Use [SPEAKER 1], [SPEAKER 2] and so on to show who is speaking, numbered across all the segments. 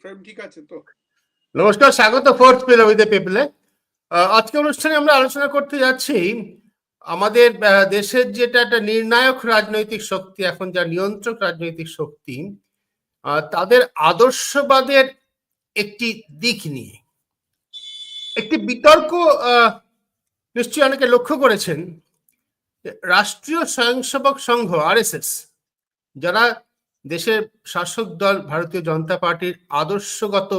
[SPEAKER 1] Frame ঠিক আছে তো।
[SPEAKER 2] নমস্কার, স্বাগত ফোর্থ উইথ পিপলে আজকে অনুষ্ঠানে আমরা আলোচনা করতে যাচ্ছি আমাদের দেশের যেটা একটা নির্ণায়ক রাজনৈতিক শক্তি, এখন যা নিয়ন্ত্রক রাজনৈতিক শক্তি তাদের আদর্শবাদের একটি দিক নিয়ে। একটি বিতর্ক নিশ্চয়ই অনেকে লক্ষ্য করেছেন রাষ্ট্রীয় স্বয়ংসেবক সংঘ আরএসএস যারা দেশের শাসক দল ভারতীয় জনতা পার্টির আদর্শগত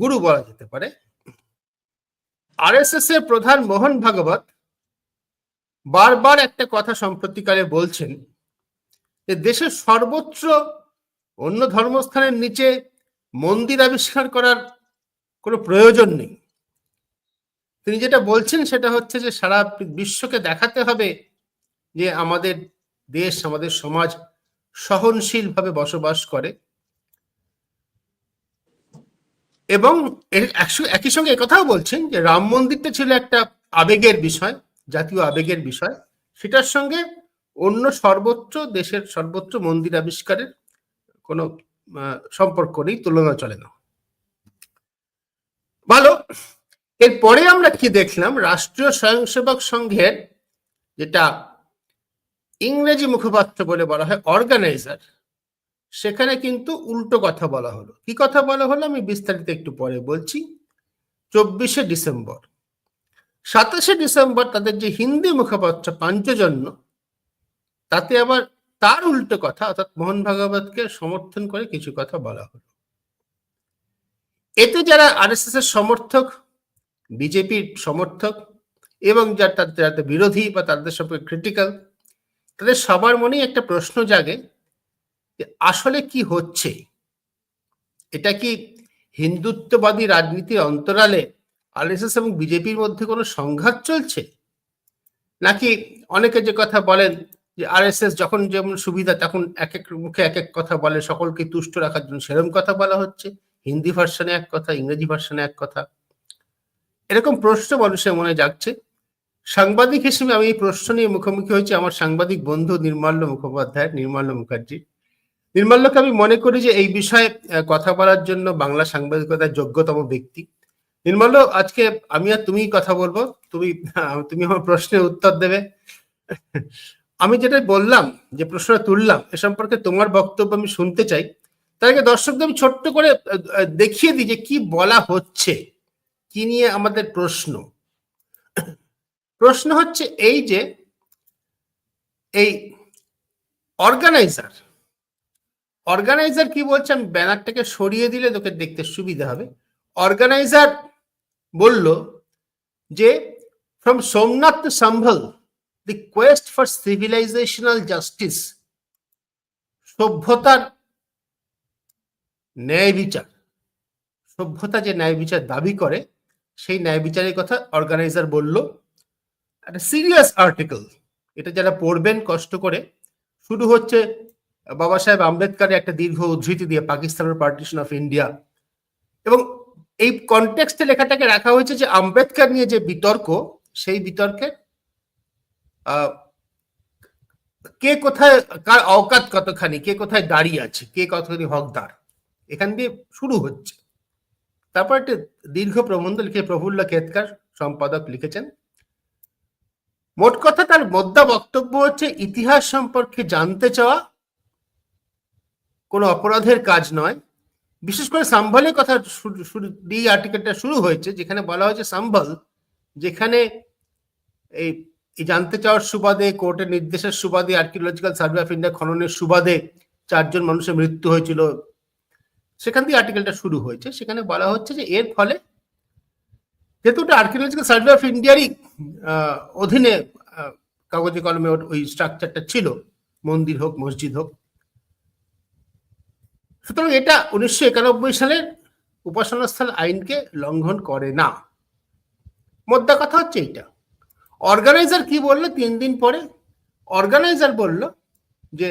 [SPEAKER 2] গুরু বলা যেতে পারে। আরএসএস এর প্রধান মোহন ভাগবত বারবার একটা কথা সম্প্রতিকালে বলছেন যে, দেশের সর্বত্র অন্য ধর্মস্থানের নিচে মন্দির আবিষ্কার করার কোনো প্রয়োজন নেই। তিনি যেটা বলছেন সেটা হচ্ছে যে, সারা বিশ্বকে দেখাতে হবে যে, আমাদের দেশ, আমাদের সমাজ সহনশীলভাবে বসবাস করে। এবং একই সঙ্গে একথাও বলছেন যে রাম মন্দিরটা ছিল একটা আবেগের বিষয়, জাতীয় আবেগের বিষয়। সেটার সঙ্গে অন্য সর্বোচ্চ দেশের সর্বোচ্চ মন্দির আবিষ্কারের কোনো সম্পর্ক নেই তুলনা চলে না। ভালো, এরপরে আমরা কি দেখলাম? রাষ্ট্রীয় স্বয়ংসেবক সংঘের যেটা ইংরেজি মুখপাত্র বলে বলা হয় অর্গানাইজার। সেখানে কিন্তু উল্টো কথা বলা হলো। কি কথা বলা হলো? আমি বিস্তারিত একটু পরে বলছি। চব্বিশে ডিসেম্বর। সাতাশে ডিসেম্বর তাদের যে হিন্দি মুখপাত্র পাঞ্চজন্য, তাতে আবার তার উল্টো কথা, অর্থাৎ মোহন ভাগবতকে সমর্থন করে কিছু কথা বলা হলো। এতে যারা আরএসএস এর সমর্থক, বিজেপির সমর্থক, এবং যারা তাদের বিরোধী বা তাদের সম্পর্কে ক্রিটিক্যাল তাদের সবার মনেই একটা প্রশ্ন জাগে যে আসলে কি হচ্ছে? এটা কি হিন্দুত্ববাদী রাজনীতির অন্তরালে আরএসএস এবং বিজেপির মধ্যে কোনো সংঘাত চলছে? নাকি অনেকে যে কথা বলেন যে আরএসএস যখন যেমন সুবিধা, তখন এক এক মুখে এক এক কথা বলে, সকলকে তুষ্ট রাখার জন্য সেরকম কথা বলা হচ্ছে। হিন্দি ভার্সনে এক কথা, ইংরেজি ভার্সনে এক কথা। এরকম প্রশ্ন মানুষের মনে জাগছে। সাংবাদিক হিসেবে আমি এই প্রশ্ন নিয়ে মুখোমুখি হয়েছি আমার সাংবাদিক বন্ধু নির্মাল্য মুখোপাধ্যায়, নির্মাল্য মুখার্জি। নির্মাল্যকে আমি মনে করি যে এই বিষয়ে কথা বলার জন্য বাংলা সাংবাদিকতার যোগ্যতম ব্যক্তি। নির্মাল্য, আজকে আমি আর তুমি কথা বলব। তুমি তুমি আমার প্রশ্নের উত্তর দেবে। আমি যেটা বললাম, যে প্রশ্নটা তুললাম, এ সম্পর্কে তোমার বক্তব্য আমি শুনতে চাই। তার আগে দর্শকদের আমি ছোট্ট করে দেখিয়ে দিই যে কি বলা হচ্ছে, কি নিয়ে আমাদের প্রশ্ন। প্রশ্ন হচ্ছে এই যে, এই অর্গানাইজার অর্গানাইজার কি বলছে? আমি ব্যানারটাকে সরিয়ে দিলে তোকে দেখতে সুবিধা হবে। অর্গানাইজার বলল যে from Somnath to Sambhal the quest for civilisational justice সভ্যতার ন্যায় বিচার, সভ্যতা যে ন্যায় বিচার দাবি করে, সেই ন্যায় বিচারের কথা অর্গানাইজার বলল। একটা সিরিয়াস আর্টিকেল এটা যারা পড়বেন কষ্ট করে, শুরু হচ্ছে বাবা সাহেব আম্বেদকারের একটা দীর্ঘ উদ্ধৃতি দিয়ে পাকিস্তানের পার্টিশন অফ ইন্ডিয়া এবং এই কনটেক্সটে লেখাটাকে রাখা হয়েছে যে আম্বেদকর নিয়ে যে বিতর্ক, সেই বিতর্কে কে কোথায়, কার অকাত কতখানি, কে কোথায় দাঁড়িয়ে আছে, কে কতখানি হকদার, এখান দিয়ে শুরু হচ্ছে। তারপর একটা দীর্ঘ প্রবন্ধ লিখে প্রফুল্ল কেতকার, সম্পাদক লিখেছেন। মোট কথা তার মধ্যা বক্তব্য হচ্ছে, ইতিহাস সম্পর্কে জানতে চাওয়া কোনো অপরাধের কাজ নয়। বিশেষ করে সাম্ভলের কথা এই আর্টিকেলটা শুরু হয়েছে, যেখানে বলা হয়েছে সাম্ভল, যেখানে এই জানতে চাওয়ার সুবাদে, কোর্টের নির্দেশের সুবাদে আর্কিওলজিক্যাল সার্ভে অফ ইন্ডিয়া খননের সুবাদে চারজন মানুষের মৃত্যু হয়েছিল। সেখান দিয়ে আর্টিকেলটা শুরু হয়েছে। সেখানে বলা হচ্ছে যে এর ফলে যেহেতু ওটা আর্কিওলজিক্যাল সার্ভে অফ ইন্ডিয়ারই অধীনে কাগজে কলমে ওই স্ট্রাকচারটা ছিল। মন্দির হোক, মসজিদ হোক। সুতরাং এটা উনিশশো একানব্বই সালের উপাসনা স্থল আইনকে লঙ্ঘন করে না। মোদ্দা কথা হচ্ছে এইটা। অর্গানাইজার কি বলল? তিন দিন পরে অর্গানাইজার বলল যে,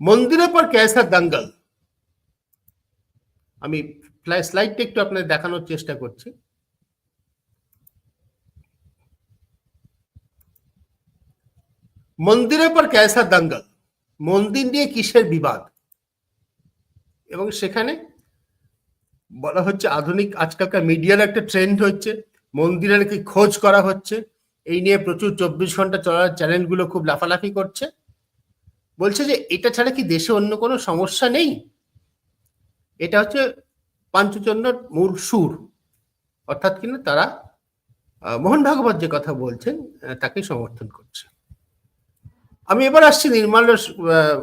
[SPEAKER 2] মন্দিরের পর ক্যাসা দাঙ্গল। আমি স্লাইডটা একটু আপনাদের দেখানোর চেষ্টা করছি। মন্দিরের পর ক্যাসা দাঙ্গল, মন্দির নিয়ে কিসের বিবাদ? এবং সেখানে বলা হচ্ছে আধুনিক, আজকালকার মিডিয়ার একটা ট্রেন্ড হচ্ছে মন্দিরে নাকি খোঁজ করা হচ্ছে, এই নিয়ে প্রচুর চব্বিশ ঘণ্টা চলার চ্যানেলগুলো খুব লাফালাফি করছে। বলছে যে এটা ছাড়া কি দেশে অন্য কোনো সমস্যা নেই? এটা হচ্ছে পাঞ্চজন্যর মূল সুর। অর্থাৎ কিনা তারা মোহন ভাগবত যে কথা বলছেন তাকে সমর্থন করছে। আমি এবার আসছি নির্মাল্য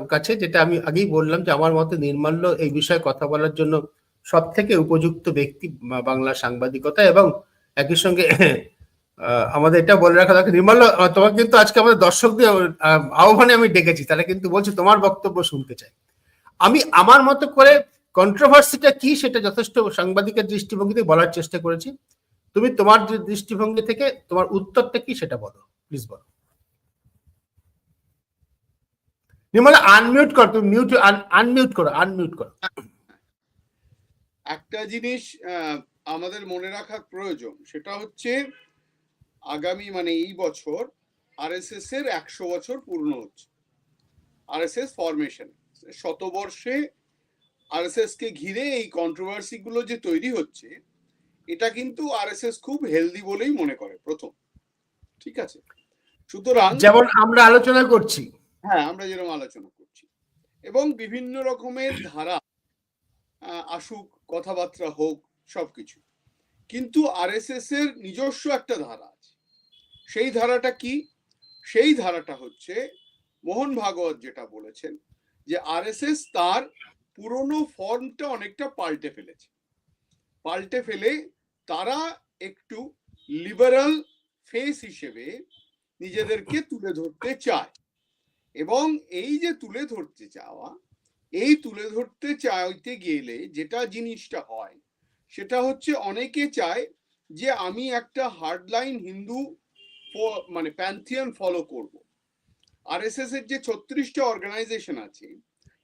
[SPEAKER 2] কাছে যেটা আমি আগেই বললাম যে আমার মতে নির্মাল্য এই বিষয়ে কথা বলার জন্য সব থেকে উপযুক্ত ব্যক্তি বাংলা সাংবাদিকতা এবং একই সঙ্গে আমাদের এটা বলে রাখা দরকার। নির্মাল্য তোমাকে কিন্তু আজকে আমাদের দর্শকদের আহ, আহ্বানে আমি ডেকেছি তারা কিন্তু বলছে তোমার বক্তব্য শুনতে চাই আমি আমার মতো করে কন্ট্রোভার্সিটা কি সেটা যথেষ্ট সাংবাদিকের দৃষ্টিভঙ্গিতে বলার চেষ্টা করেছি। তুমি তোমার দৃষ্টিভঙ্গি থেকে তোমার উত্তরটা কি সেটা বলো প্লিজ বলো। নির্মলা আনমিউট কর তুমি মিউট আনমিউট করো আনমিউট করো
[SPEAKER 1] একটা জিনিস আমাদের মনে রাখা প্রয়োজন সেটা হচ্ছে আগামী মানে এই বছর আরএসএস এর একশো বছর পূর্ণ হচ্ছে আরএসএস ফরমেশন শতবর্ষে আরএসএস কে ঘিরে এই কন্ট্রোভার্সি গুলো যে তৈরি হচ্ছে এটা কিন্তু আরএসএস খুব হেলদি বলেই মনে করে প্রথম ঠিক আছে সুতরাং
[SPEAKER 2] যেমন আমরা আলোচনা করছি
[SPEAKER 1] হ্যাঁ আমরা যেরকম আলোচনা করছি। এবং বিভিন্ন রকমের ধারা আসুক, কথাবার্তা হোক, সবকিছু। কিন্তু আরএসএস এর নিজস্ব একটা ধারা আছে। সেই ধারাটা কি? সেই ধারাটা হচ্ছে মোহন ভাগবত যেটা বলেছেন যে আরএসএস তার পুরনো ফর্মটা অনেকটা পাল্টে ফেলেছে। পাল্টে ফেলে তারা একটু লিবারাল ফেস হিসেবে নিজেদেরকে তুলে ধরতে চায়। এবং এই যে তুলে ধরতে চাওয়া, এই তুলে ধরতে চাইতে গেলে যেটা জিনিসটা হয়, সেটা হচ্ছে অনেকে চায় যে আমি একটা হার্ডলাইন হিন্দু মানে প্যান্থিয়ন ফলো করব। আর এস এর যে ছত্রিশটা অর্গানাইজেশন আছে,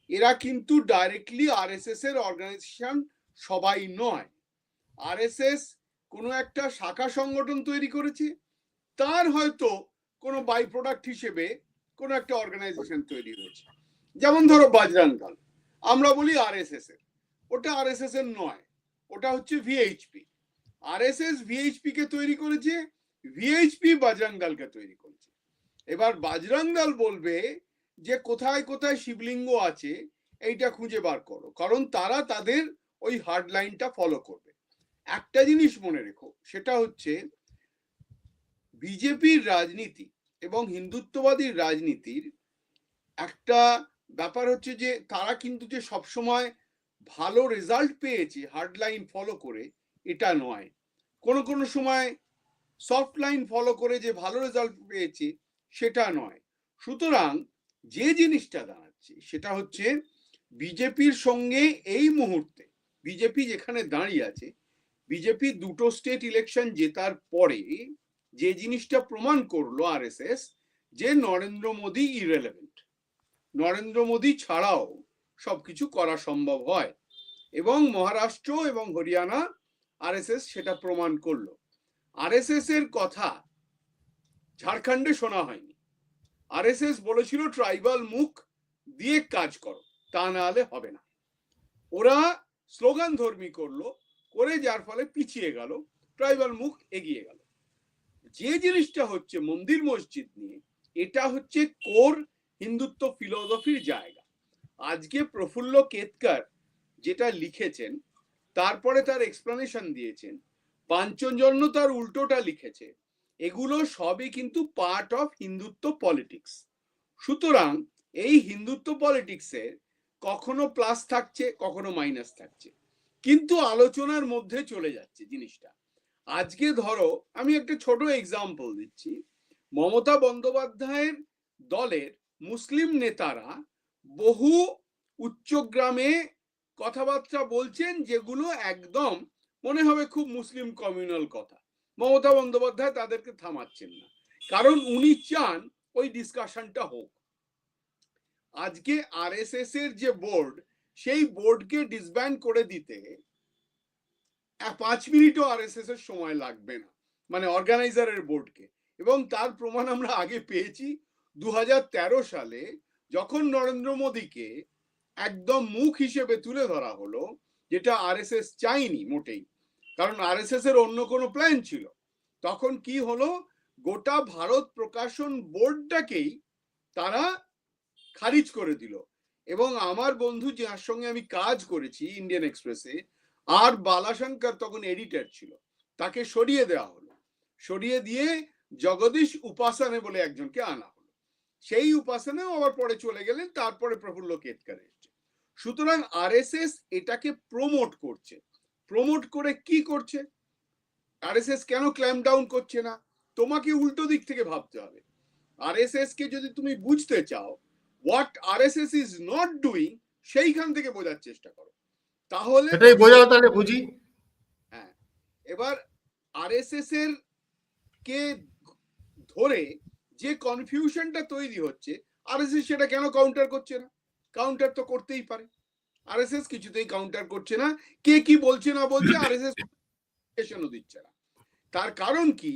[SPEAKER 1] এরা কিন্তু ডাইরেক্টলি আর এস এস এর অর্গানাইজেশন সবাই নয়। আর এস এস কোনো একটা শাখা সংগঠন তৈরি করেছে, তার হয়তো কোনো বাই প্রোডাক্ট হিসেবে কোনো একটা অর্গানাইজেশন তৈরি হয়েছে। যেমন ধরো বাজরাং দল আমরা বলি আর এস এস এর। ওটা আর এস এস এর নয়। ওটা হচ্ছে ভিএইচপি আরএসএস ভিএইচপি কে তৈরি করেছে ভিএইচপি বাজরাং দলকে তৈরি করেছে। এবার বাজরাং দল বলবে যে কোথায় কোথায় শিবলিঙ্গ আছে, এইটা খুঁজে বার করো। কারণ তারা তাদের ওই হার্ড লাইনটা ফলো করবে। একটা জিনিস মনে রেখো, সেটা হচ্ছে বিজেপির রাজনীতি এবং হিন্দুত্ববাদী রাজনীতির একটা ব্যাপার হচ্ছে যে, তারা কিন্তু যে সবসময় ভালো রেজাল্ট পেয়েছে হার্ড লাইন ফলো করে, এটা নয়। কোনো কোনো সময় সফট লাইন ফলো করে যে ভালো রেজাল্ট পেয়েছে, সেটা নয়। সুতরাং যে জিনিসটা দাঁড়াচ্ছে, সেটা হচ্ছে বিজেপির সঙ্গে এই মুহূর্তে, বিজেপি যেখানে দাঁড়িয়ে আছে, বিজেপি দুটো স্টেট ইলেকশন জেতার পরে যে জিনিসটা প্রমাণ করল আরএসএস যে নরেন্দ্র মোদী ইরেলেভেন্ট নরেন্দ্র মোদী ছাড়াও সবকিছু করা সম্ভব হয়। এবং মহারাষ্ট্র এবং হরিয়ানা আরএসএস সেটা প্রমাণ করল। আরএসএস এর কথা ঝাড়খণ্ডে শোনা হয়নি। আরএসএস বলেছিল ট্রাইবাল মুখ দিয়ে কাজ করো, তা না হলে হবে না। ওরা স্লোগান ধর্মী করল, করে যার ফলে পিছিয়ে গেল ট্রাইবাল মুখ এগিয়ে গেল। যে জিনিসটা হচ্ছে মন্দির মসজিদ নিয়ে, এটা হচ্ছে কোর হিন্দুত্ব ফিলোসফির জায়গা। আজকে প্রফুল্ল কেতকার যেটা লিখেছেন, তারপরে তার এক্সপ্লানেশন দিয়েছেন পাঞ্চজন্য তার উল্টোটা লিখেছে, এগুলো সবই কিন্তু পার্ট অফ হিন্দুত্ব পলিটিক্স সুতরাং এই হিন্দুত্ব পলিটিক্সে কখনো প্লাস থাকছে, কখনো মাইনাস থাকছে। কিন্তু আলোচনার মধ্যে চলে যাচ্ছে জিনিসটা। আজকে ধরো আমি একটা ছোট এক্সাম্পল দিচ্ছি। মমতা বন্দ্যোপাধ্যায়ের দলের মুসলিম নেতারা বহু উচ্চগ্রামে কথাবার্তা বলছেন যেগুলো একদম মনে হবে খুব মুসলিম কমিউনাল কথা। মমতা বন্দ্যোপাধ্যায় তাদেরকে থামাচ্ছেন না। কারণ উনি চান ওই ডিসকাশনটা হোক। আজকে আরএসএস এর যে বোর্ড সেই বোর্ডকে ডিসব্যান্ড করে দিতে পাঁচ মিনিটও আর এস এর সময় লাগবে না মানে অর্গানাইজারের বোর্ডকে। এবং তার প্রমাণ আমরা আগে পেয়েছি দু হাজার তেরো সালে, যখন নরেন্দ্র মোদীকে একদম মুখ হিসেবে তুলে ধরা হলো, যেটা আরএসএস চাইনি মোটেই, কারণ আরএসএস এর অন্য কোনো প্ল্যান ছিল। তখন কি হলো? গোটা ভারত প্রকাশন বোর্ডটাকেই তারা খারিজ করে দিল। এবং আমার বন্ধু, যার সঙ্গে আমি কাজ করেছি ইন্ডিয়ান এক্সপ্রেসে আর বালাশঙ্কর তখন এডিটর ছিল। তাকে সরিয়ে দেওয়া হলো। সরিয়ে দিয়ে জগদীশ উপাসনে বলে একজনকে আনা হলো। সেই উপাসনেও আবার পরে চলে গেলেন, তারপরে প্রফুল্ল কেতকার এসছে। সুতরাং আরএসএস এটাকে প্রমোট করছে। প্রমোট করে কি করছে? আরএসএস কেন ক্ল্যাম ডাউন করছে না? তোমাকে উল্টো দিক থেকে ভাবতে হবে। আরএসএস কে যদি তুমি বুঝতে চাও what RSS is not doing সেইখান থেকে বোঝার চেষ্টা করো। তাহলে
[SPEAKER 2] সেটাই বোঝাও তাহলে বুঝি।
[SPEAKER 1] হ্যাঁ এবার আরএসএস এর কে ধরে যে কনফিউশনটা তৈরি হচ্ছে আরএসএস সেটা কেন কাউন্টার করছে না? কাউন্টার তো করতেই পারে। আরএসএস কিছুতেই কাউন্টার করছে না। কে কি বলছে না বলছে আরএসএস দিচ্ছে না। তার কারণ কি?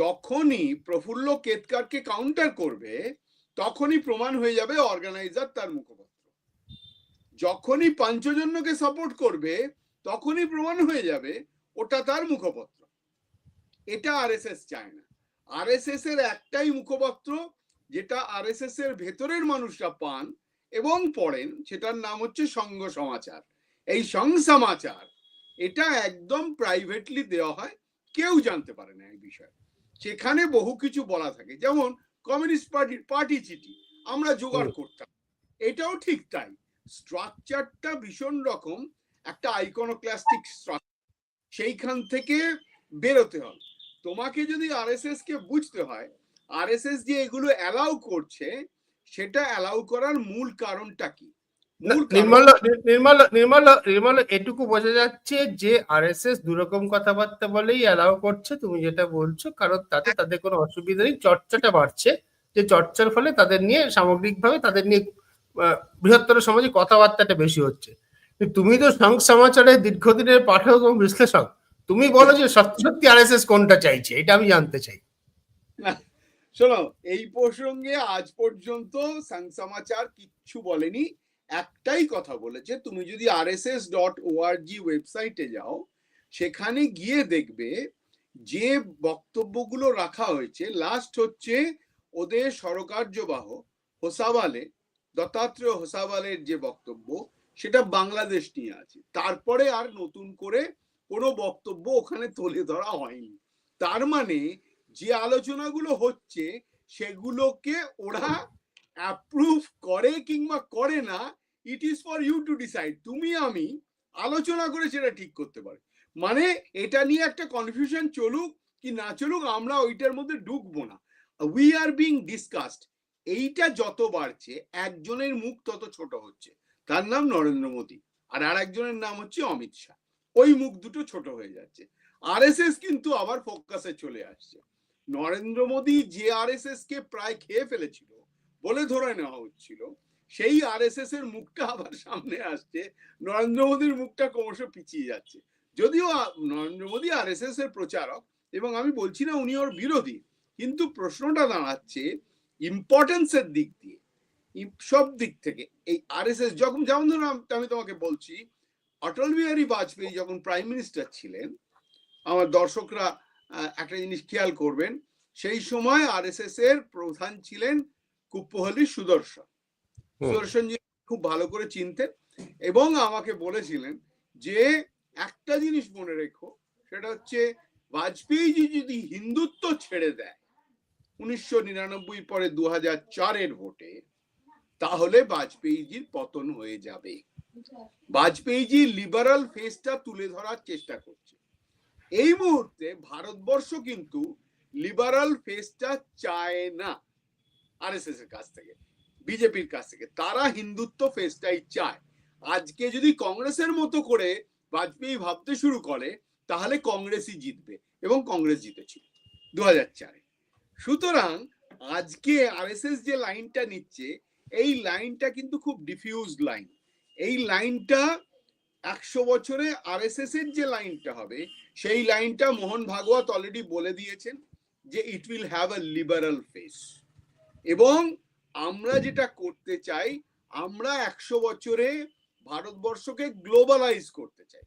[SPEAKER 1] যখনই প্রফুল্ল কেতকারকে কাউন্টার করবে তখনই প্রমাণ হয়ে যাবে অর্গানাইজার তার মুখপাত্র। যখনই পাঞ্চজন্যকে সাপোর্ট করবে তখনই প্রমাণ হয়ে যাবে ওটা তার মুখপত্র। এটা আরএসএস চায় না। আরএসএস এর একটাই মুখপত্র যেটা আরএসএস এর ভেতরের মানুষরা পান এবং পড়েন সেটার নাম হচ্ছে সঙ্গ সমাচার। এই সং সমাচার এটা একদম প্রাইভেটলি দেওয়া হয় কেউ জানতে পারে না এই বিষয়ে। সেখানে বহু কিছু বলা থাকে। যেমন কমিউনিস্ট পার্টির পার্টি চিঠি আমরা জোগাড় করতাম। এটাও ঠিক তাই। স্ট্রাকচারটা ভীষণ রকম একটা আইকনোক্লাস্টিক স্ট্রাকচার সেইখান থেকে বেরোতে হবে। তোমাকে যদি আরএসএস কে বুঝতে হয় আরএসএস যে এগুলো অ্যালাউ করছে সেটা অ্যালাউ করার মূল কারণটা কি?
[SPEAKER 2] নির্মল নির্মল নির্মল নির্মল এটুকু বোঝা যাচ্ছে যে আরএসএস দুরকম কথাবার্তা বলেই অ্যালাউ করছে তুমি যেটা বলছো কারণ তাতে তাদের কোনো অসুবিধা নেই। চর্চাটা বাড়ছে। যে চর্চার ফলে তাদের নিয়ে সামগ্রিকভাবে তাদের নিয়ে বৃহত্তর সমাজে কথাবার্তাটা বেশি হচ্ছে। তুমি তো সমাচারের দীর্ঘদিনের পাঠক এবং বিশ্লেষক। তুমি বলো যে সত্যি সত্যি আরএসএস কোনটা চাইছে, এটা আমি জানতে চাই।
[SPEAKER 1] শোনো, এই প্রসঙ্গে আজ পর্যন্ত সমাচার কিচ্ছু বলেনি। একটাই কথা বলেছে, তুমি যদি আরএসএস ডট ওআরজি ওয়েবসাইটে যাও, সেখানে গিয়ে দেখবে যে বক্তব্যগুলো রাখা হয়েছে। লাস্ট হচ্ছে ওদের সরকার্যবাহ হোসাবালে দত্তাত্রেয় হোসাবালের যে বক্তব্য, সেটা বাংলাদেশ নিয়ে আছে। তারপরে আর নতুন করে কোনো বক্তব্য ওখানে তুলে ধরা হয়নি। তার মানে যে আলোচনাগুলো হচ্ছে, সেগুলোকে ওরা অ্যাপ্রুভ করে কিংবা করে না it is for you to decide তুমি, আমি আলোচনা করে সেটা ঠিক করতে পারি। মানে এটা নিয়ে একটা কনফিউশন চলুক কি না চলুক, আমরা ওইটার মধ্যে ঢুকবো না। উই আর বিং ডিসকাসড এইটা যত বাড়ছে, একজনের মুখ তত ছোট হচ্ছে। তার নাম নরেন্দ্র মোদী। আর আর একজনের নাম হচ্ছে অমিত শাহ। ওই মুখ দুটো ছোট হয়ে যাচ্ছে। আরএসএস কিন্তু আবার ফোকাসে চলে আসছে। নরেন্দ্র মোদী যে আরএসএস কে প্রায় খেয়ে ফেলেছিল বলে ধরে নেওয়া হচ্ছিল, সেই আরএসএস এর মুখটা আবার সামনে আসছে। নরেন্দ্র মোদীর মুখটা ক্রমশ পিছিয়ে যাচ্ছে। যদিও নরেন্দ্র মোদী আরএসএস এর প্রচারক এবং আমি বলছি না উনি ওর বিরোধী, কিন্তু প্রশ্নটা দাঁড়াচ্ছে ইম্পর্টেন্সের দিক দিয়ে সব দিক থেকে এই আরএসএস যখন যেমন ধরুন আমি তোমাকে বলছি অটল বিহারী বাজপেয়ী যখন প্রাইম মিনিস্টার ছিলেন আমার দর্শকরা একটা জিনিস খেয়াল করবেন সেই সময় আরএসএস এর প্রধান ছিলেন কুপ্পহলি সুদর্শন। সুদর্শন জি খুব ভালো করে চিনতেন এবং আমাকে বলেছিলেন যে একটা জিনিস মনে রেখো সেটা হচ্ছে বাজপেয়ীজি যদি হিন্দুত্ব ছেড়ে দেয় উনিশশো নিরানব্বই পরে দু হাজার চারের ভোটে, তাহলে বাজপেয়ীজির পতন হয়ে যাবে। বাজপেয়ীজি লিবারাল ফেসটা তুলে ধরার চেষ্টা করছে। এই মুহূর্তে ভারতবর্ষ কিন্তু লিবারাল ফেসটা চায় না আরএসএস এর কাছ থেকে বিজেপির কাছ থেকে। তারা হিন্দুত্ব ফেসটাই চায়। আজকে যদি কংগ্রেসের মতো করে বাজপেয়ী ভাবতে শুরু করে, তাহলে কংগ্রেসই জিতবে এবং কংগ্রেস জিতেছিল দু হাজার চারে। সুতরাং আজকে আরএসএস যে লাইনটা নিচ্ছে, এই লাইনটা কিন্তু খুব ডিফিউজ লাইন এই লাইনটা একশো বছরে আরএসএস এর যে লাইনটা হবে, সেই লাইনটা মোহন ভাগবত অলরেডি বলে দিয়েছেন যে it will have a liberal face এবং আমরা যেটা করতে চাই, আমরা একশো বছরে ভারতবর্ষকে গ্লোবালাইজ করতে চাই।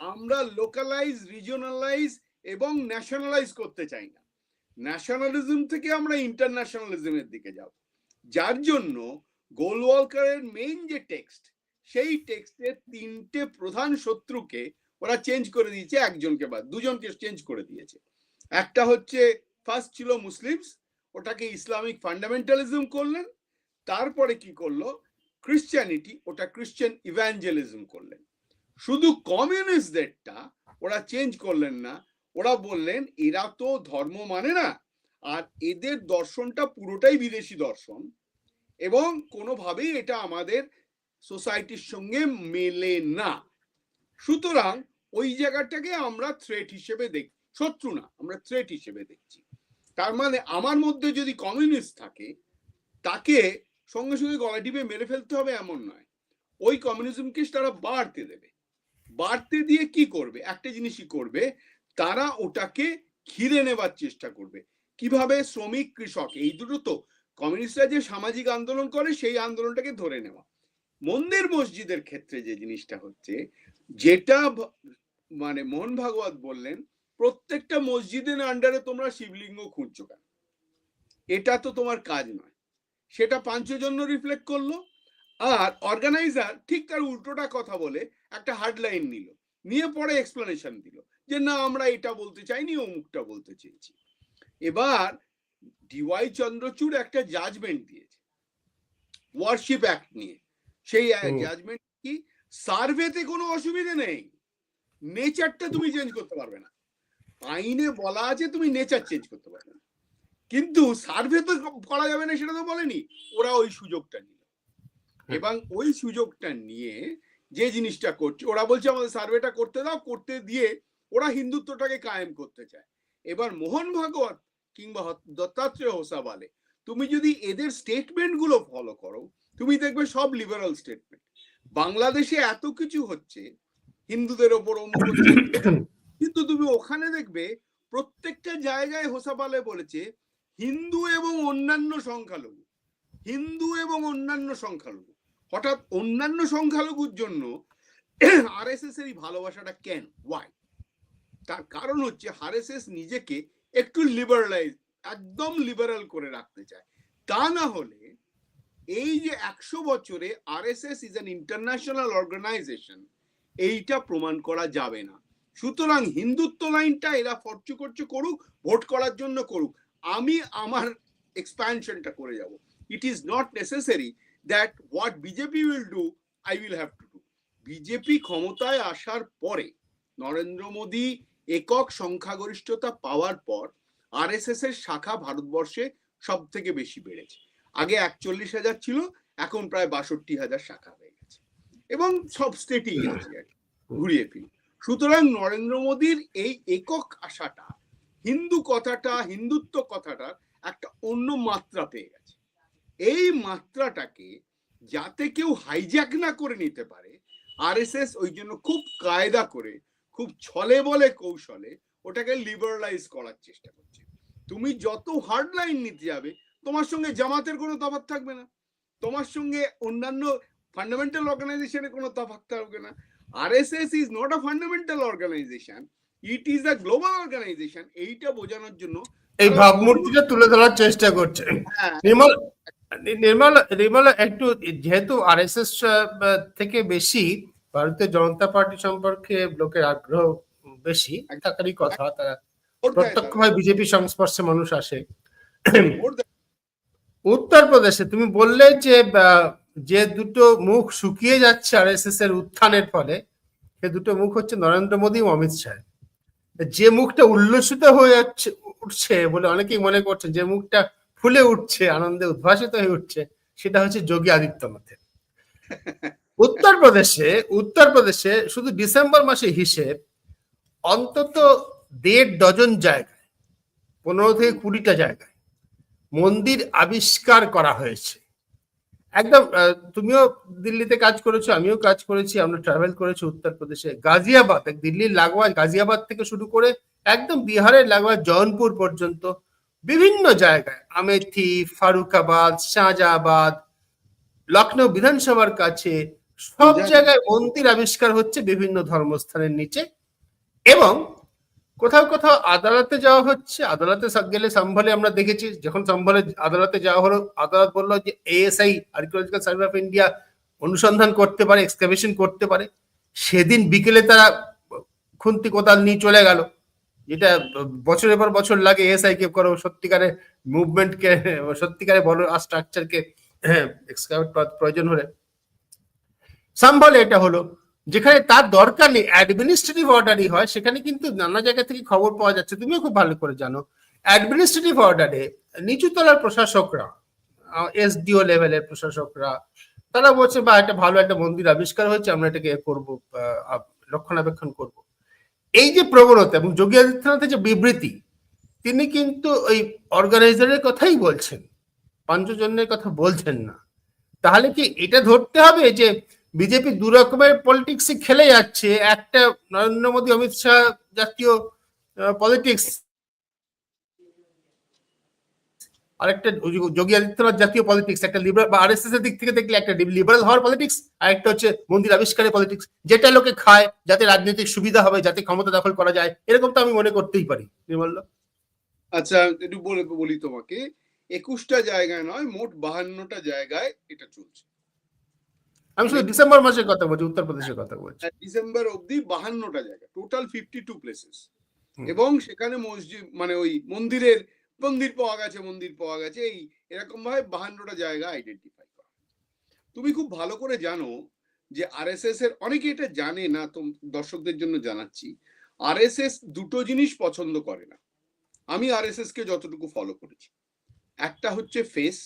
[SPEAKER 1] আমরা লোকালাইজ রিজনালাইজ এবং ন্যাশনালাইজ করতে চাই না। ন্যাশনালিজম থেকে আমরা ইন্টারন্যাশনালিজমের দিকে যাব। যার জন্য গোলওয়ালকারের মেইন যে টেক্সট সেই টেক্সটের তিনটে প্রধান শত্রুকে ওরা চেঞ্জ করে দিয়েছে, একজনকে বা দুজনকে চেঞ্জ করে দিয়েছে। একটা হচ্ছে ফার্স্ট ছিল মুসলিমস, ওটাকে ইসলামিক ফান্ডামেন্টালিজম করলেন, তারপরে কি করল ক্রিশ্চিয়ানিটি ওটা ক্রিশ্চিয়ান ইভ্যাঞ্জেলিজম করলেন। শুধু কমিউনিস্টদেরটা ওরা চেঞ্জ করলেন না ওরা বললেন, এরা তো ধর্ম মানে না, আর এদের দর্শনটা পুরোটাই বিদেশি দর্শন এবং কোনোভাবেই এটা আমাদের সোসাইটির সঙ্গে মেলে না। সুতরাং ওই জায়গাটাকে আমরা থ্রেট হিসেবে দেখি, শত্রু না, আমরা থ্রেট হিসেবে দেখছি। তার মানে আমার মধ্যে যদি কমিউনিস্ট থাকে, তাকে সঙ্গে সঙ্গে গলা টিপে মেরে ফেলতে হবে এমন নয়। ওই কমিউনিজমকে তারা বাড়তে দেবে। বাড়তে দিয়ে কি করবে? একটা জিনিসই করবে তারা ওটাকে ঘিরে নেবার চেষ্টা করবে। কীভাবে শ্রমিক, কৃষক, এই দুটো তো কমিউনিস্টরা যে সামাজিক আন্দোলন করে, সেই আন্দোলনটাকে ধরে নেওয়া। মন্দির মসজিদের ক্ষেত্রে যে জিনিসটা হচ্ছে, যেটা মানে মোহন ভাগবত বললেন, প্রত্যেকটা মসজিদের আন্ডারে তোমরা শিবলিঙ্গ খুঁজছো কেন? এটা তো তোমার কাজ নয়। সেটা পাঞ্চজন্য রিফ্লেক্ট করল, আর অর্গানাইজার ঠিক তার উল্টোটা কথা বলে একটা হার্ডলাইন নিল। নিয়ে পরে এক্সপ্লেনেশন দিল। যে না আমরা এটা বলতে চাইনি অমুকটা বলতে চেয়েছি। এবার ডিওয়াই চন্দ্রচূড় একটা জাজমেন্ট দিয়েছে। ওয়ারশিপ অ্যাক্ট নিয়ে। সেই জাজমেন্ট কি? সার্ভেতে কোনো অসুবিধা নেই। নেচারটা তুমি চেঞ্জ করতে পারবে না। আইনে বলা আছে তুমি নেচার চেঞ্জ করতে পারবে না। কিন্তু সার্ভে তো করা যাবে না সেটা তো বলেনি। ওরা ওই সুযোগটা নিল। এবং ওই সুযোগটা নিয়ে যে জিনিসটা করছে ওরা বলছে আমাদের সার্ভেটা করতে দাও করতে দিয়ে ওরা হিন্দুত্বটাকে কায়েম করতে চায়। এবার মোহন ভাগবত কিংবা দত্তাত্রেয় হোসা বলে, তুমি যদি এদের স্টেটমেন্টগুলো ফলো করো, তুমি দেখবে সব লিবারাল স্টেটমেন্ট বাংলাদেশে এত কিছু হচ্ছে, হিন্দুদের ওপর কিন্তু তুমি ওখানে দেখবে প্রত্যেকটা জায়গায় হোসাপালে বলেছে, হিন্দু এবং অন্যান্য সংখ্যালঘু, হিন্দু এবং অন্যান্য সংখ্যালঘু। হঠাৎ অন্যান্য সংখ্যালঘুর জন্য আর এস এস এর ভালোবাসাটা কেন? ওয়াই তার কারণ হচ্ছে আরএসএস নিজেকে একটু লিবারালাইজ একদম লিবারাল করে রাখতে চায়। তা না হলে এই যে একশো বছরে RSS is an international organisation এইটা প্রমাণ করা যাবে না। সুতরাং হিন্দুত্ব লাইনটা এরা ফরচু করছে করুক ভোট করার জন্য করুক। আমি আমার এক্সপ্যানশনটা করে যাব। It is not necessary that what BJP will do I will have to do BJP ক্ষমতায় আসার পরে নরেন্দ্র মোদী একক সংখ্যাগরিষ্ঠতা পাওয়ার পর আরএসএস এর শাখা ভারতবর্ষে সব থেকে বেশি বেড়েছে। আগে একচল্লিশ হাজার ছিল, এখন প্রায় বাষট্টি হাজার শাখা হয়ে গেছে। এবং সব স্টেটেই আছে আর ঘুরিয়ে ফিরে সুতরাং নরেন্দ্র মোদীর এই একক আশাটা, হিন্দু কথাটা, হিন্দুত্ব কথাটা একটা অন্য মাত্রা পেয়ে গেছে। এই মাত্রাটাকে যাতে কেউ হাইজ্যাক না করে নিতে পারে আরএসএস ওই জন্য খুব কায়দা করে খুব ছলে বলে কৌশলে ওটাকে লিবারালাইজ করার চেষ্টা করছে। তুমি যত হার্ড লাইন নিতে যাবে তোমার সঙ্গে জামাতের কোনো তফাৎ থাকবে না। তোমার সঙ্গে অন্যান্য ফান্ডামেন্টাল অর্গানাইজেশনের কোনো তফাৎ থাকবে না। RSS is not a fundamental organisation it is a global organisation এইটা বোঝানোর জন্য
[SPEAKER 2] এই ভাবমূর্তিটা তুলে ধরার চেষ্টা করছে।
[SPEAKER 1] হ্যাঁ।
[SPEAKER 2] নির্মল নির্মল নির্মল একটু যেহেতু আরএসএস থেকে বেশি ভারতীয় জনতা পার্টি সম্পর্কে লোকের আগ্রহ বেশি থাকারই কথা তারা প্রত্যক্ষভাবে বিজেপি সংস্পর্শে মানুষ আসে। উত্তরপ্রদেশে তুমি বললে যে যে দুটো মুখ শুকিয়ে যাচ্ছে আর এস এর উত্থানের ফলে সে দুটো মুখ হচ্ছে নরেন্দ্র মোদী ও অমিত শাহ। যে মুখটা উল্লসিত হয়ে যাচ্ছে উঠছে বলে অনেকেই মনে করছে যে মুখটা ফুলে উঠছে আনন্দে উদ্ভাসিত হয়ে উঠছে সেটা হচ্ছে যোগী আদিত্যনাথের। উত্তরপ্রদেশে উত্তরপ্রদেশে শুধু ডিসেম্বর মাসে হিসেব অন্তত দেড় ডজন জায়গায়, পনেরো থেকে কুড়িটা জায়গায় মন্দির আবিষ্কার করা হয়েছে। একদম তুমিও দিল্লিতে কাজ করেছ, আমিও কাজ করেছি, আমরা ট্রাভেল করেছি উত্তরপ্রদেশে। গাজিয়াবাদ দিল্লির লাগোয়া, গাজিয়াবাদ থেকে শুরু করে একদম বিহারের লাগোয়া জৌনপুর পর্যন্ত বিভিন্ন জায়গায়, আমেথি, ফারুকাবাদ, শাহজাহাবাদ, লখনৌ বিধানসভার কাছে সব জায়গায় মন্দির আবিষ্কার হচ্ছে বিভিন্ন ধর্মস্থানের নিচে এবং কোথাও কোথাও আদালতে যাওয়া হচ্ছে। আদালতে গেলে সম্ভলে আমরা দেখেছি যখন সম্ভলে আদালতে যাওয়া হলো আদালত বলল যে ASI archaeological survey of India অনুসন্ধান করতে পারে এক্সকাভেশন করতে পারে। সেদিন বিকেলে তারা খুন্তি কোদাল নিয়ে চলে গেল যেটা বছরের পর বছর লাগে এএসআই কে করো সত্যিকারে মুভমেন্টকে সত্যিকারে বড় স্ট্রাকচারকে এক্সকাভেট প্রয়োজন হলে। সম্ভলে এটা হলো, যেখানে তার দরকার নেই অ্যাডমিনিস্ট্রেটিভ অর্ডারই হয়, সেখানে কিন্তু নানা জায়গা থেকে খবর পাওয়া যাচ্ছে। তুমিও খুব ভালো করে জানো অ্যাডমিনিস্ট্রেটিভ অর্ডারে নিচুতলার প্রশাসকরা এসডিও লেভেলের প্রশাসকরা, তারা বলছে বা একটা ভালো একটা মন্দির আবিষ্কার হয়েছে, আমরা এটাকে করব রক্ষণাবেক্ষণ করব। এই যে প্রবণতা এবং যোগী আদিত্যনাথের যে বিবৃতি, তিনি কিন্তু ওই অর্গানাইজারের কথাই বলছেন পাঞ্চজন্যের কথা বলছেন না। তাহলে কি এটা ধরতে হবে যে বিজেপি দু রকমের পলিটিক্স খেলে যাচ্ছে। একটা নরেন্দ্র মোদী, অমিত শাহ জাতীয় পলিটিক্স আরেকটা যোগী- আদিত্যনাথ জাতীয় পলিটিক্স একটা লিবারাল বা আরএসএস এর দিক থেকে দেখলে একটা লিবারাল হওয়ার পলিটিক্স আর একটা হচ্ছে মন্দির আবিষ্কারের পলিটিক্স যেটা লোকে খায়, যাতে রাজনৈতিক সুবিধা হবে, যাতে ক্ষমতা দখল করা যায়, এরকম তো আমি মনে করতেই পারি। নির্মল্ল
[SPEAKER 1] আচ্ছা একটু বলে বলি তোমাকে, একুশটা জায়গায় নয়, মোট বাহান্নটা জায়গায় এটা চলছে।
[SPEAKER 2] আমি শুধু ডিসেম্বর মাসের কথা বলছি উত্তরপ্রদেশের কথা বলছি।
[SPEAKER 1] ডিসেম্বর অবধি বাহান্নটা জায়গা টোটাল ফিফটি টু প্লেসেস এবং সেখানে মসজিদ মানে ওই মন্দিরের মন্দির পাওয়া গেছে মন্দির পাওয়া গেছে এই এরকম ভাবে বাহান্নটা জায়গা আইডেন্টিফাই করা। তুমি খুব ভালো করে জানো যে আরএসএস এর অনেকে এটা জানে না তো দর্শকদের জন্য জানাচ্ছি আরএসএস দুটো জিনিস পছন্দ করে না। আমি আরএসএস কে যতটুকু ফলো করেছি। একটা হচ্ছে ফেস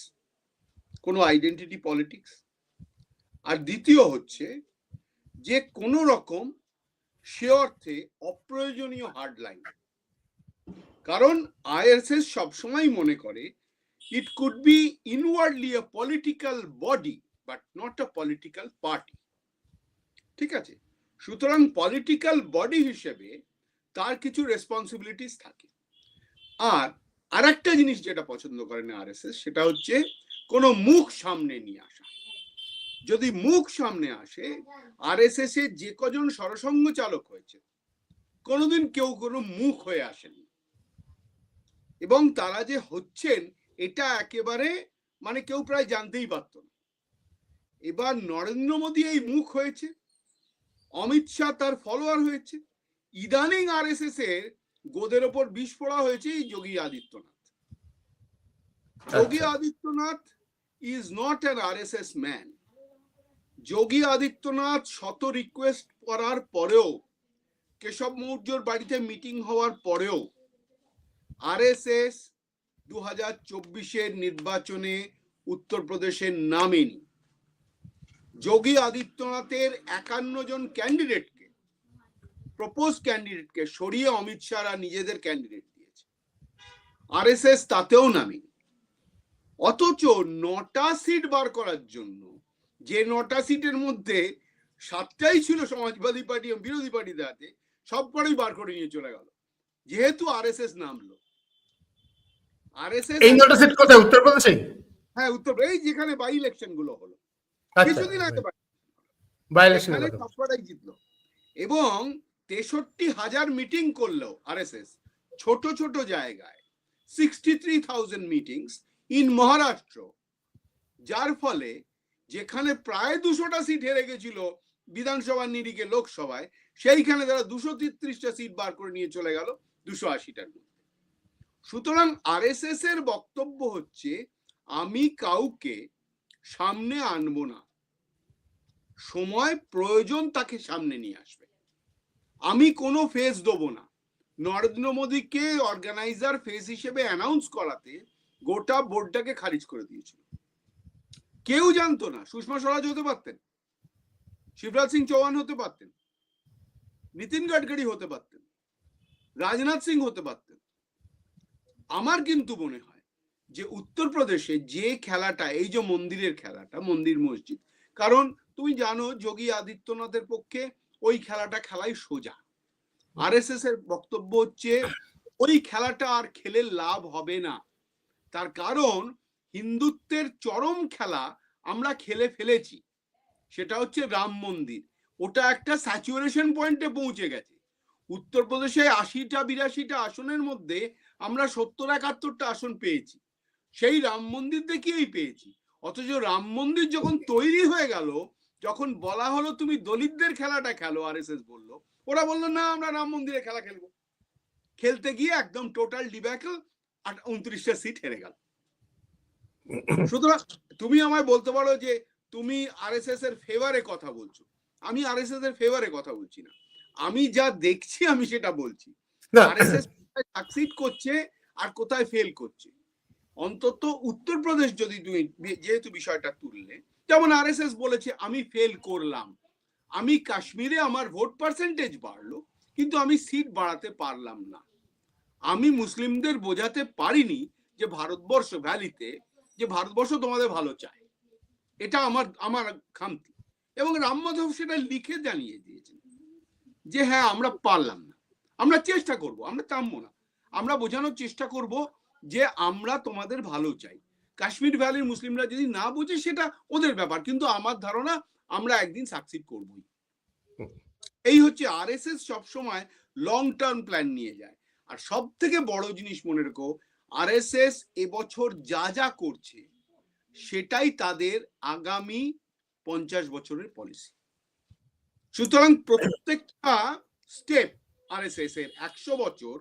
[SPEAKER 1] কোনো আইডেন্টিটি পলিটিক্স আর দ্বিতীয় হচ্ছে যে কোনো রকম সে অর্থে অপ্রয়োজনীয় হার্ড লাইন কারণ আইএসএস সবসময় মনে করে it could be inwardly a political body but not a political party ঠিক আছে? সুতরাং পলিটিক্যাল বডি হিসেবে তার কিছু রেসপন্সিবিলিটিস থাকে। আর আরেকটা জিনিস যেটা পছন্দ করে না আরএসএস, সেটা হচ্ছে কোনো মুখ সামনে নিয়ে আসা। যদি মুখ সামনে আসে আরএসএস এর যে কজন সরসঙ্গ চালক হয়েছে কোনোদিন কেউ কোনো মুখ হয়ে আসেনি। এবং তারা যে হচ্ছেন এটা একেবারে মানে কেউ প্রায় জানতেই পারত না। এবার নরেন্দ্র মোদী এই মুখ হয়েছে অমিত শাহ তার ফলোয়ার হয়েছে ইদানিং আরএসএস এর গোদের ওপর বিষ পড়া হয়েছে এই Yogi Adityanath. Yogi Adityanath is not an R S S man Yogi Adityanath শত রিকোয়েস্ট করার পরেও, কেশব মৌর্যর বাড়িতে মিটিং হওয়ার পরেও আরএসএস দু হাজার চব্বিশের নির্বাচনে উত্তরপ্রদেশের নামেনি। যোগী আদিত্যনাথের একান্ন জন ক্যান্ডিডেটকে প্রপোজ ক্যান্ডিডেটকে সরিয়ে অমিত শাহরা নিজেদের ক্যান্ডিডেট দিয়েছে। আরএসএস তাতেও নামেনি। অথচ নটা সিট বার করার জন্য যে নটা সিটের মধ্যে সাতটাই ছিল সমাজবাদী পার্টি এবং বিরোধী পার্টিতে হাতে সব কটাই বার করে নিয়ে চলে গেল। যেহেতু আরএসএস নামলো। আরএসএস
[SPEAKER 2] এই নটা সেট কোথায়? উত্তরপ্রদেশে?
[SPEAKER 1] হ্যাঁ উত্তর এই যেখানে বাই ইলেকশনগুলো হলো।
[SPEAKER 2] আচ্ছা।
[SPEAKER 1] কিছুদিন আগে
[SPEAKER 2] বাই কথা বলছি।
[SPEAKER 1] সবকটাই জিতলো। এবং তেষট্টি হাজার মিটিং করল আরএসএস ছোট ছোট জায়গায়। Sixty three thousand meetings in Maharashtra যার ফলে যেখানে প্রায় দুশোটা সিট হেরে গেছিল বিধানসভার নিরিখে লোকসভায়, সেইখানে তারা দুশো তেত্রিশটা সিট বার করে নিয়ে চলে গেল দুশো আশিটার মধ্যে। সুতরাং আরএসএস এর বক্তব্য হচ্ছে, আমি কাউকে সামনে আনব না। সময়, প্রয়োজন তাকে সামনে নিয়ে আসবে। আমি কোনো ফেস দেবো না। নরেন্দ্র মোদীকে অর্গানাইজার ফেস হিসেবে অ্যানাউন্স করাতে গোটা বোর্ডটাকে খারিজ করে দিয়েছিল। কেউ জানতো না, সুষমা স্বরাজ হতে পারতেন, শিবরাজ সিং চৌহান হতে পারতেন, নীতিন গাডকারি হতে পারতেন, রাজনাথ সিং হতে পারতেন। আমার কিন্তু মনে হয় যে উত্তরপ্রদেশে যে খেলাটা, এই যে মন্দিরের খেলাটা, মন্দির মসজিদ, কারণ তুমি জানো যোগী আদিত্যনাথের পক্ষে ওই খেলাটা খেলাই সোজা। আরএসএস এর বক্তব্য হচ্ছে, ওই খেলাটা আর খেলে লাভ হবে না। তার কারণ হিন্দুত্বের চরম খেলা আমরা খেলে ফেলেছি। সেটা হচ্ছে রাম মন্দির। ওটা একটা স্যাচুরেশন পয়েন্টে পৌঁছে গেছে। উত্তরপ্রদেশে আশিটা, বিরাশিটা আসনের মধ্যে আমরা সত্তর, একাত্তরটা আসন পেয়েছি। সেই রাম মন্দির দেখিয়েই পেয়েছি। অথচ রাম মন্দির যখন তৈরি হয়ে গেল, যখন বলা হলো, তুমি দলিতদের খেলাটা খেলো আর এস এস বলল। ওরা বলল, না, আমরা রাম মন্দিরে খেলা খেলব। খেলতে গিয়ে একদম টোটাল ডিব্যাকল উনত্রিশটা সিট হেরে গেল। সুতরাং তুমি আমায় বলতে পারো যে তুমি আরএসএস এর ফেভারে কথা বলছো। আমি আরএসএস এর ফেভারে কথা বলছি না। আমি যা দেখছি আমি সেটা বলছি। আরএসএস সাকসিড করছে আর কোথায় ফেল করছে? অন্তত উত্তরপ্রদেশ যদি তুমি যেহেতু বিষয়টা তুললে। যেমন আরএসএস বলেছে আমি ফেল করলাম। আমি কাশ্মীরে আমার ভোট পার্সেন্টেজ বাড়লো কিন্তু আমি সিট বাড়াতে পারলাম না। আমি মুসলিমদের বোঝাতে পারিনি যে ভারতবর্ষ ভ্যালিতে যে ভারতবর্ষ তোমাদের ভালো চায়। এটা আমার আমার খামতি। এবং রাম মাধব সেটা লিখে জানিয়ে দিয়েছেন যে হ্যাঁ আমরা পারলাম না। আমরা চেষ্টা করব, আমরা থামবো না। আমরা বোঝানোর চেষ্টা করব যে, আমরা তোমাদের ভালো চাই। কাশ্মীর ভ্যালির মুসলিমরা যদি না বুঝে, সেটা ওদের ব্যাপার। কিন্তু আমার ধারণা, আমরা একদিন সাকসিড করবই। এই হচ্ছে আর এস এস সবসময় লং টার্ম প্ল্যান নিয়ে যায়। আর সব থেকে বড় জিনিস মনে রেখো আরএসএস এবছর যা যা করছে, সেটাই তাদের আগামী পঞ্চাশ বছরের পলিসি সুতরাং প্রত্যেকটা স্টেপ আরএসএস এর একশো বছর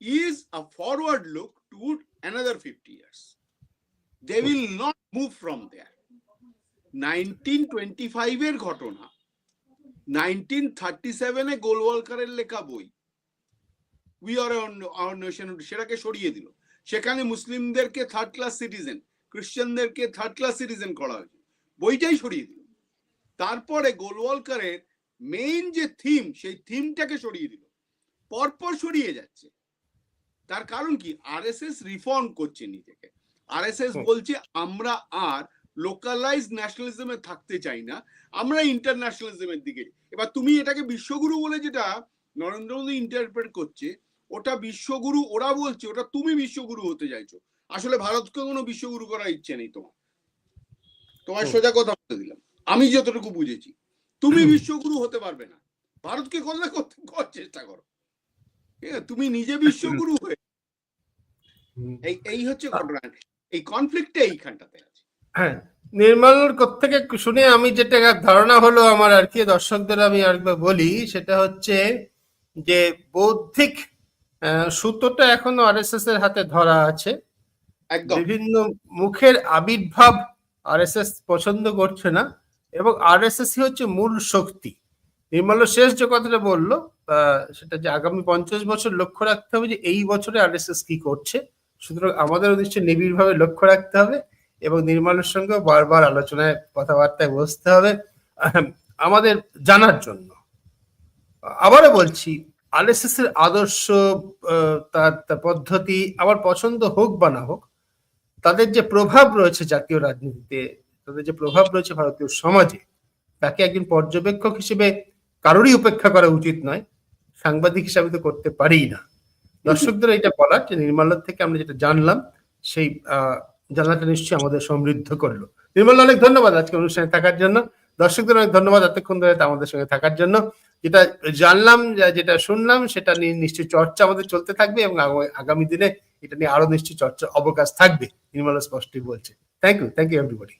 [SPEAKER 1] is a forward look to another fifty years they will not move from there nineteen twenty ফাইভের ঘটনা নাইনটিন থার্টি সেভেনে গোলওয়ালকারের লেখা বই উই আর সেটাকে সরিয়ে দিল। সেখানে মুসলিমদেরকে থার্ড ক্লাস সিটিজেন খ্রিস্টানদেরকে থার্ড ক্লাস সিটিজেন করা হয়েছে। বইটাই সরিয়ে দিল। তারপরে গোলওয়ালকারের মেইন যে থিম সেই থিমটাকে সরিয়ে দিল। পরপর সরিয়ে যাচ্ছে। তার কারণ কি? আরএসএস রিফর্ম করছে নিজেকে। আরএসএস। বলছে আমরা আর লোকালাইজ ন্যাশনালিজমে থাকতে চাই না। আমরা ইন্টারন্যাশনালিজমের দিকে এবার তুমি এটাকে বিশ্বগুরু বলে যেটা নরেন্দ্র মোদী ইন্টারপ্রেট করছে ওটা বিশ্বগুরু ওরা বলছে ওটা তুমি বিশ্বগুরু হতে চাইছো। আসলে ভারতকে কোনো বিশ্বগুরু করার ইচ্ছে নেই তোমার। তোমার। সোজা কথা বলে দিলাম। আমি যতটুকু বুঝেছি। তুমি বিশ্বগুরু হতে পারবে না। ভারতকে করলে করতে চেষ্টা করো। তুমি নিজে বিশ্বগুরু হয়ে এই এই হচ্ছে ঘটনা। এই কনফ্লিক্টটা এইখানটাতে আছে।
[SPEAKER 2] হ্যাঁ। নির্মলর থেকে শুনে আমি যেটা ধারণা হলো আমার আর কি দর্শকদের আমি আরেকবার বলি সেটা হচ্ছে যে বৌদ্ধিক সুতোটা এখনও আরএসএস এর হাতে ধরা আছে। বিভিন্ন মুখের আবির্ভাব আরএসএস পছন্দ করছে না এবং আরএসএস হচ্ছে মূল শক্তি। নির্মল শেষ যে কথাটা বলল সেটা যে আগামী পঞ্চাশ বছর লক্ষ্য রাখতে হবে যে এই বছরে আরএসএস কি করছে। সুতরাং আমাদেরও নিশ্চয়ই নিবিড়ভাবে লক্ষ্য রাখতে হবে এবং নির্মলের সঙ্গে বারবার আলোচনায় কথাবার্তায় বসতে হবে আমাদের জানার জন্য। আবারও বলছি আরএসএস আদর্শ তার পদ্ধতি আমার পছন্দ হোক বা না হোক, তাদের যে প্রভাব রয়েছে জাতীয় রাজনীতিতে, তাদের যে প্রভাব রয়েছে ভারতীয় সমাজে, তাকে একজন পর্যবেক্ষক হিসেবে কারোরই উপেক্ষা করা উচিত নয়। সাংবাদিক হিসাবে তো করতে পারি না। দর্শকদের এটা বলার যে নির্মাল্য থেকে আমরা যেটা জানলাম, সেই জানাটা নিশ্চয়ই আমাদের সমৃদ্ধ করল। নির্মল অনেক ধন্যবাদ আজকে অনুষ্ঠানে থাকার জন্য। দর্শকদের অনেক ধন্যবাদ এতক্ষণ ধরে আমাদের সঙ্গে থাকার জন্য। যেটা জানলাম যেটা শুনলাম, সেটা নিয়ে নিশ্চয়ই চর্চা আমাদের চলতে থাকবে এবং আগামী দিনে এটা নিয়ে আরও নিশ্চয়ই চর্চা অবকাশ থাকবে, নির্মলা স্পষ্টই বলছে। Thank you thank you everybody